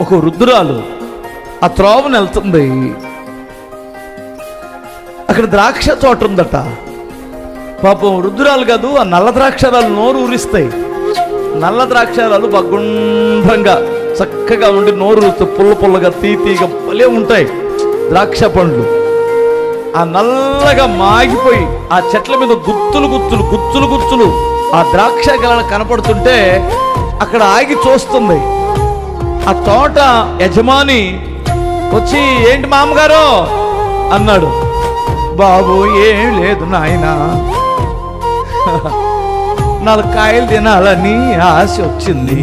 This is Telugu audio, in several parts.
ఒక వృద్ధురాలు ఆ త్రోవను వెళ్తుంది. అక్కడ ద్రాక్ష తోట ఉందట. పాపం రుద్రాలు కాదు ఆ నల్ల ద్రాక్షరాలు నోరు ఊరిస్తాయి. నల్ల ద్రాక్షరాలు బగుండ్రంగా చక్కగా ఉండి నోరు పుల్ల పుల్లగా తీతీగా భలే ఉంటాయి ద్రాక్ష పండ్లు. ఆ నల్లగా మాగిపోయి ఆ చెట్ల మీద గుత్తులు గుత్తులు గుత్తులు గుత్తులు ఆ ద్రాక్ష గల కనపడుతుంటే అక్కడ ఆగి చూస్తుంది. ఆ తోట యజమాని వచ్చి ఏంటి మామగారు? అన్నాడు. బాబు ఏం లేదు నాయనా. నాలుగు కాయలు తినాలని ఆశ వచ్చింది.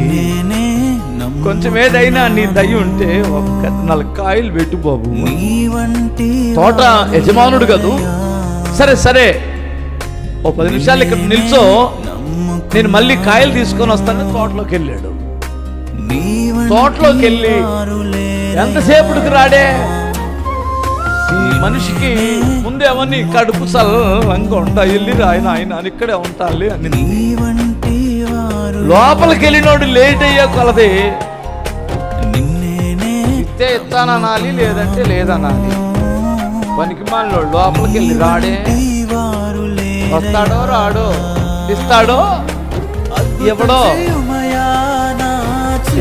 కొంచెం ఏదైనా నీ దయ ఉంటే ఒక్క నాలుగు కాయలు పెట్టు బాబు. తోట యజమానుడు కదూ. సరే సరే. ఓ పది నిమిషాలు ఇక్కడ నిల్చో. నేను మళ్ళీ కాయలు తీసుకొని వస్తాను తోటలోకి వెళ్ళాడు. తోటలోకి వెళ్ళి. ఎంతసేపటికి రాడే? ఈ మనిషికి ముందే అవన్నీ కడుపు సల్లంగా ఉండ వెళ్ళి ఆయన ఆయన అని ఇక్కడే ఉంటాలి అని. లోపలికి వెళ్ళినోడు లేట్ అయ్యే కొలది. ఇస్తే ఇస్తాననాలి లేదంటే లేదనాలి. పనికి మాలినోడు లోపలికి వెళ్ళి రాడే. వస్తాడో రాడో? ఇస్తాడో? ఎవడో?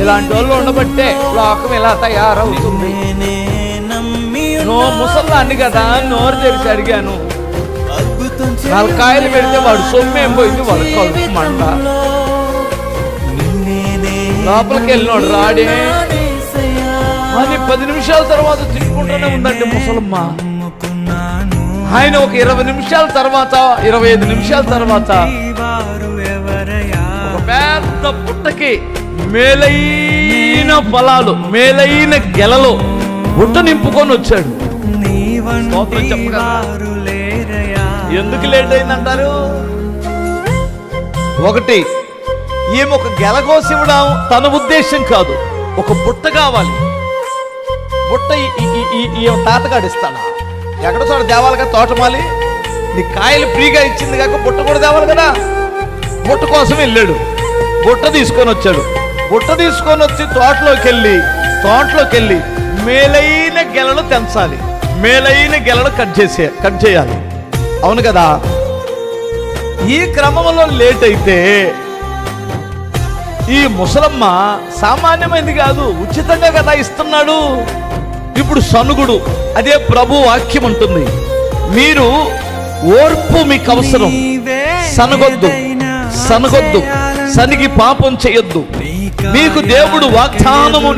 ఇలాంటి వాళ్ళు ఉండబట్టే లోకం ఇలా తయారవుతుంది. నో ముసల్లాన్ని కదా నోరు తెరిచి అడిగాను. నలకాయలు పెడితే వాడు సొమ్మేం పోయింది? వాడు కడుపు మంట. లోపలికి వెళ్ళినాడు రాడే. యేసయ్యా. అని పది నిమిషాల తర్వాత తిట్టుకుంటూనే ఉందండి ముసలమ్మ. ఆయన ఒక ఇరవై నిమిషాల తర్వాత ఇరవై ఐదు నిమిషాల తర్వాత పెద్ద పుట్టకి మేలైన ఫలాలు మేలైన గెలలు బుట్ట నింపుకొని వచ్చాడు. ఎందుకు లేట్ అయిందంటారు? ఒకటి ఈమె ఒక గెల కోసి ఇవ్వడం తన ఉద్దేశం కాదు. ఒక బుట్ట కావాలి. బుట్ట ఈ- తాతగాడు ఇస్తాడా ఎక్కడ చోట తేవాలి కదా తోటమాలి నీ కాయలు ఫ్రీగా ఇచ్చింది కాక బుట్ట కూడా తేవాలి కదా. బుట్ట కోసం వెళ్ళాడు. బుట్ట తీసుకొని వచ్చాడు. బుట్ట తీసుకొని వచ్చి తోటలోకి వెళ్ళి తోటలోకి వెళ్ళి మేలైన గెలలు తెంచాలి. మేలైన గెలలు కట్ చేసే కట్ చేయాలి. అవును కదా? ఈ క్రమంలో లేట్ అయితే ఈ ముసలమ్మ సామాన్యమైనది కాదు ఉచితంగా కదా ఇస్తున్నాడు. ఇప్పుడు సనుగుడు అదే ప్రభు వాక్యం ఉంటుంది. మీరు ఓర్పు మీకు అవసరం. సనగొద్దు సనగొద్దు సనిగి పాపం చేయొద్దు. మీకు దేవుడు వాగ్దానము